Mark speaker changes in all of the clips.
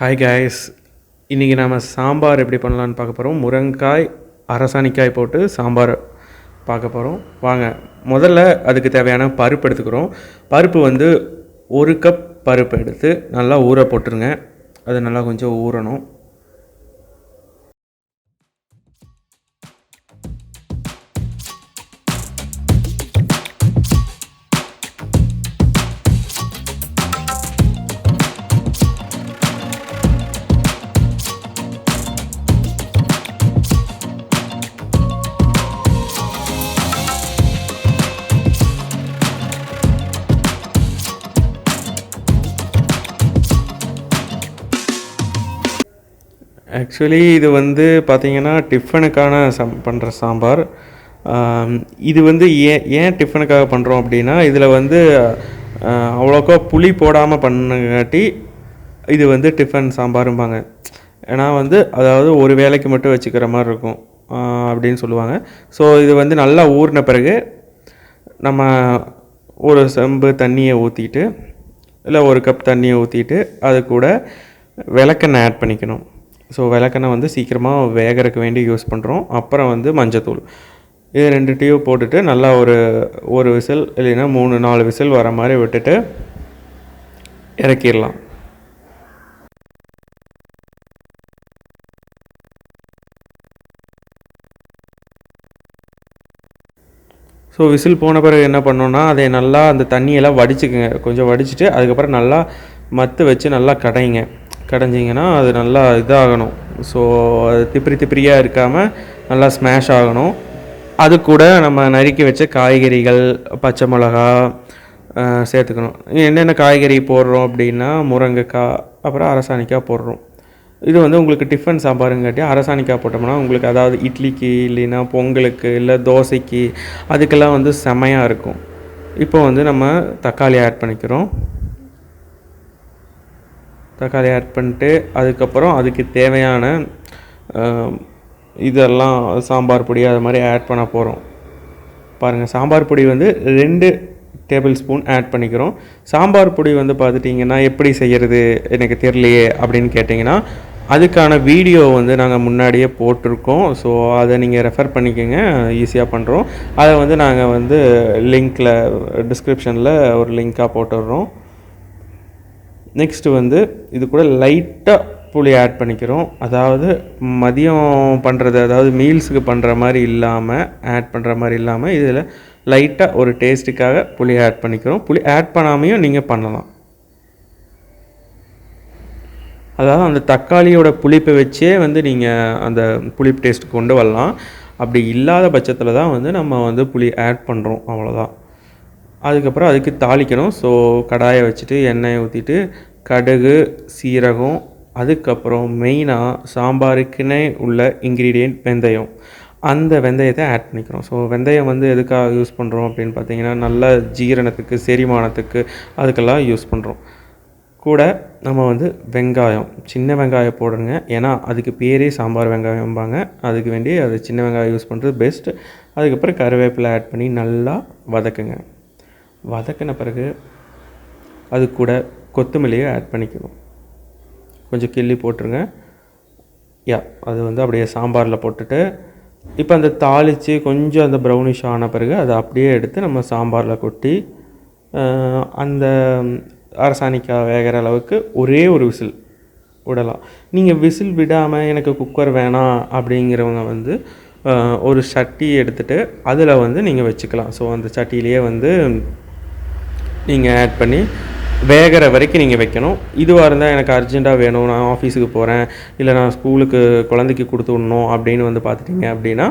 Speaker 1: Hi guys இன்றைக்கி நாம் சாம்பார் எப்படி பண்ணலான்னு பார்க்க போகிறோம் முருங்காய் அரசாணிக்காய் போட்டு சாம்பார் பார்க்க போகிறோம் வாங்க முதல்ல அதுக்கு தேவையான பருப்பு எடுத்துக்கிறோம். பருப்பு வந்து ஒரு கப் பருப்பு எடுத்து நல்லா ஊற போட்டுருங்க. அது நல்லா கொஞ்சம் ஊறணும். ஆக்சுவலி இது வந்து பார்த்திங்கன்னா டிஃபனுக்கான சம் பண்ணுற சாம்பார். இது வந்து ஏன் ஏன் டிஃபனுக்காக பண்ணுறோம் அப்படின்னா இதில் வந்து அவ்வளோக்கா புளி போடாமல் பண்ணங்காட்டி இது வந்து டிஃபன் சாம்பாரும்பாங்க. ஏன்னா வந்து அதாவது ஒரு வேலைக்கு மட்டும் வச்சுக்கிற மாதிரி இருக்கும் அப்படின்னு சொல்லுவாங்க. ஸோ இது வந்து நல்லா ஊறின பிறகு நம்ம ஒரு செம்பு தண்ணியை ஊற்றிட்டு இல்லை ஒரு கப் தண்ணியை ஊற்றிட்டு அது கூட விளக்கெண்ணெய் ஆட் பண்ணிக்கணும். ஸோ விளக்கெண்ணெய் வந்து சீக்கிரமாக வேகறக்கு வேண்டி யூஸ் பண்ணுறோம் அப்புறம் வந்து மஞ்சத்தூள். இது ரெண்டு டியூப் போட்டுட்டு நல்லா ஒரு ஒரு விசில் இல்லைன்னா மூணு நாலு விசில் வர மாதிரி விட்டுட்டு இறக்கிடலாம். ஸோ விசில் போன பிறகு என்ன பண்ணோன்னா அதை நல்லா அந்த தண்ணியெல்லாம் வடிச்சுக்குங்க. கொஞ்சம் வடிச்சிட்டு அதுக்கப்புறம் நல்லா மத்து வச்சு நல்லா கடைங்க. கடைஞ்சிங்கன்னா அது நல்லா இதாகணும். ஸோ அது திப்பிரி திப்பிரியாக இருக்காமல் நல்லா ஸ்மாஷ் ஆகணும். அது கூட நம்ம நறுக்கி வச்ச காய்கறிகள் பச்சை மிளகா சேர்த்துக்கணும். என்னென்ன காய்கறி போடுறோம் அப்படின்னா முருங்கைக்காய் அப்புறம் அரசாணிக்காய் போடுறோம். இது வந்து உங்களுக்கு டிஃபன் சாம்பாருங்காட்டி அரசாணிக்காய் போட்டோம்னா உங்களுக்கு அதாவது இட்லிக்கு இல்லைன்னா பொங்கலுக்கு இல்லை தோசைக்கு அதுக்கெல்லாம் வந்து செமையாக இருக்கும். இப்போ வந்து நம்ம தக்காளி ஆட் பண்ணிக்கிறோம். தக்காளி ஆட் பண்ணிட்டு அதுக்கப்புறம் அதுக்கு தேவையான இதெல்லாம் சாம்பார் பொடி அது மாதிரி ஆட் பண்ண போகிறோம் பாருங்கள் சாம்பார் பொடி வந்து ரெண்டு டேபிள் ஸ்பூன் ஆட் பண்ணிக்கிறோம். சாம்பார் பொடி வந்து பார்த்துட்டிங்கன்னா எப்படி செய்கிறது எனக்கு தெரியலையே அப்படின்னு கேட்டிங்கன்னா அதுக்கான வீடியோ வந்து நாங்கள் முன்னாடியே போட்டிருக்கோம். ஸோ அதை நீங்கள் ரெஃபர் பண்ணிக்கோங்க ஈஸியாக பண்ணுறோம் அதை வந்து நாங்கள் வந்து லிங்க்கில் டிஸ்கிரிப்ஷனில் ஒரு லிங்க்காக போட்டுடுறோம். நெக்ஸ்ட்டு வந்து இது கூட லைட்டாக புளி ஆட் பண்ணிக்கிறோம். அதாவது மதியம் பண்ணுறது அதாவது மீல்ஸுக்கு பண்ணுற மாதிரி இல்லாமல் ஆட் பண்ணுற மாதிரி இல்லாமல் இதில் லைட்டாக ஒரு டேஸ்ட்டுக்காக புளி ஆட் பண்ணிக்கிறோம். புளி ஆட் பண்ணாமையும் நீங்கள் பண்ணலாம். அதாவது அந்த தக்காளியோட புளிப்பை வச்சே வந்து நீங்கள் அந்த புளிப்பு டேஸ்ட் கொண்டு வரலாம். அப்படி இல்லாத பட்சத்தில் தான் வந்து நம்ம வந்து புளி ஆட் பண்ணுறோம் அவ்வளோதான் அதுக்கப்புறம் அதுக்கு தாளிக்கணும். ஸோ கடாயை வச்சுட்டு எண்ணெயை ஊற்றிட்டு கடுகு சீரகம் அதுக்கப்புறம் மெயினாக சாம்பாருக்குன்னே உள்ள இன்க்ரீடியன்ட் வெந்தயம். அந்த வெந்தயத்தை ஆட் பண்ணிக்கிறோம். ஸோ வெந்தயம் வந்து எதுக்காக யூஸ் பண்ணுறோம் அப்படின்னு பார்த்தீங்கன்னா நல்ல ஜீரணத்துக்கு செரிமானத்துக்கு அதுக்கெல்லாம் யூஸ் பண்ணுறோம் கூட நம்ம வந்து வெங்காயம் சின்ன வெங்காயம் போடுங்க. ஏன்னா அதுக்கு பேரே சாம்பார் வெங்காயம்பாங்க. அதுக்கு வேண்டி அது சின்ன வெங்காயம் யூஸ் பண்ணுறது பெஸ்ட் அதுக்கப்புறம் கருவேப்பிலை ஆட் பண்ணி நல்லா வதக்குங்க. வதக்கின பிறகு அது கூட கொத்தமல்லியை ஆட் பண்ணிக்கணும். கொஞ்சம் கிள்ளி போட்டுருங்க. யா அது வந்து அப்படியே சாம்பாரில் போட்டுட்டு இப்போ அந்த தாளித்து கொஞ்சம் அந்த ப்ரௌனிஷ் ஆன பிறகு அதை அப்படியே எடுத்து நம்ம சாம்பாரில் கொட்டி அந்த அரசாணிக்காய் வேகிற அளவுக்கு ஒரே ஒரு விசில் விடலாம். நீங்கள் விசில் விடாமல் எனக்கு குக்கர் வேணாம் அப்படிங்கிறவங்க வந்து ஒரு சட்டி எடுத்துகிட்டு அதில் வந்து நீங்கள் வச்சுக்கலாம். ஸோ அந்த சட்டியிலேயே வந்து நீங்கள் ஆட் பண்ணி வேகிற வரைக்கும் நீங்கள் வைக்கணும். இதுவாக இருந்தால் எனக்கு அர்ஜெண்ட்டாக வேணும். நான் ஆஃபீஸுக்கு போகிறேன் இல்லை நான் ஸ்கூலுக்கு குழந்தைக்கு கொடுத்து விடணும் அப்படின்னு வந்து பார்த்துட்டிங்க அப்படின்னா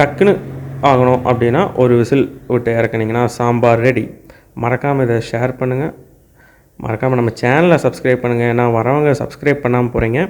Speaker 1: டக்குன்னு ஆகணும் அப்படின்னா ஒரு விசில் விட்டு இறக்குனீங்கன்னா சாம்பார் ரெடி மறக்காமல் இதை ஷேர் பண்ணுங்கள் மறக்காமல் நம்ம சேனலை சப்ஸ்கிரைப் பண்ணுங்கள் ஏன்னா வரவங்க சப்ஸ்கிரைப் பண்ணாமல் போகிறீங்க